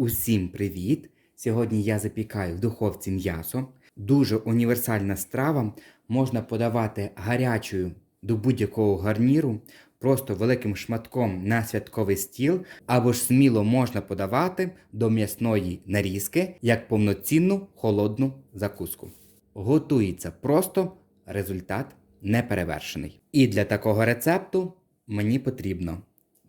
Усім привіт! Сьогодні я запікаю в духовці м'ясо. Дуже універсальна страва. Можна подавати гарячою до будь-якого гарніру, просто великим шматком на святковий стіл, або ж сміло можна подавати до м'ясної нарізки як повноцінну холодну закуску. Готується просто, результат неперевершений. І для такого рецепту мені потрібно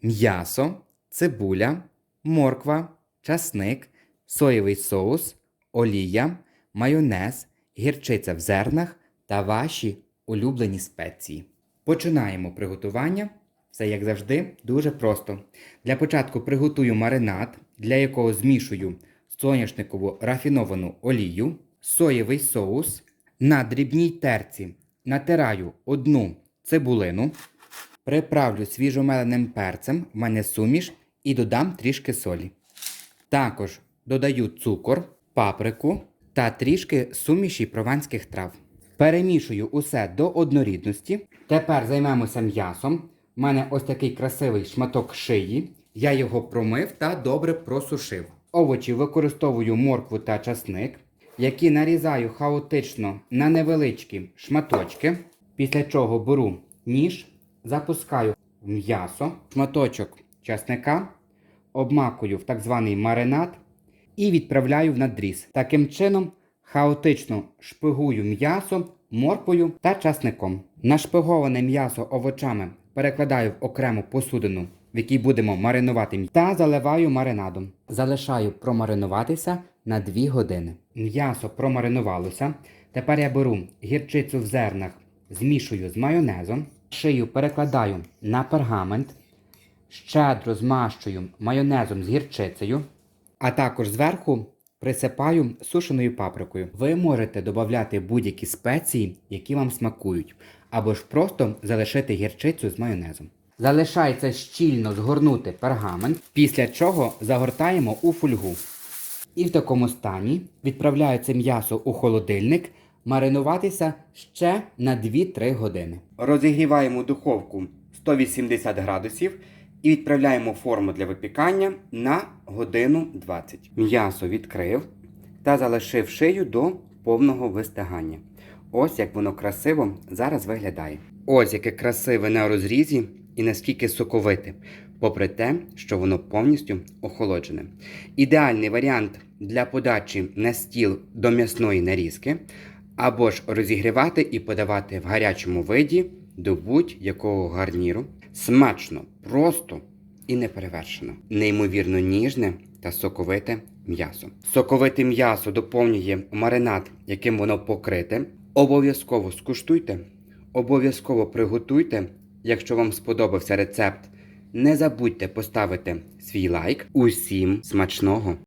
м'ясо, цибуля, морква, часник, соєвий соус, олія, майонез, гірчиця в зернах та ваші улюблені спеції. Починаємо приготування. Все як завжди дуже просто. Для початку приготую маринад, для якого змішую соняшникову рафіновану олію, соєвий соус. На дрібній терці натираю одну цибулину, приправлю свіжомеленим перцем, в мене суміш, і додам трішки солі. Також додаю цукор, паприку та трішки суміші прованських трав. Перемішую усе до однорідності. Тепер займемося м'ясом. У мене ось такий красивий шматок шиї. Я його промив та добре просушив. Овочі використовую моркву та часник, які нарізаю хаотично на невеличкі шматочки. Після чого беру ніж, запускаю в м'ясо, шматочок часника, обмакую в так званий маринад і відправляю в надріз. Таким чином хаотично шпигую м'ясо морквою та часником. Нашпиговане м'ясо овочами перекладаю в окрему посудину, в якій будемо маринувати м'ясо, та заливаю маринадом. Залишаю промаринуватися на 2 години. М'ясо промаринувалося. Тепер я беру гірчицю в зернах, змішую з майонезом, шию перекладаю на пергамент, щедро змащую майонезом з гірчицею, а також зверху присипаю сушеною паприкою. Ви можете додати будь-які спеції, які вам смакують, або ж просто залишити гірчицю з майонезом. Залишається щільно згорнути пергамент, після чого загортаємо у фольгу. І в такому стані відправляю це м'ясо у холодильник маринуватися ще на 2-3 години. Розігріваємо духовку 180 градусів і відправляємо форму для випікання на годину 20. М'ясо відкрив та залишив шию до повного вистигання. Ось як воно красиво зараз виглядає. Ось яке красиве на розрізі і наскільки соковите, попри те, що воно повністю охолоджене. Ідеальний варіант для подачі на стіл до м'ясної нарізки, або ж розігрівати і подавати в гарячому виді до будь-якого гарніру. Смачно, просто і неперевершено. Неймовірно ніжне та соковите м'ясо. Соковите м'ясо доповнює маринад, яким воно покрите. Обов'язково скуштуйте, обов'язково приготуйте. Якщо вам сподобався рецепт, не забудьте поставити свій лайк. Усім смачного!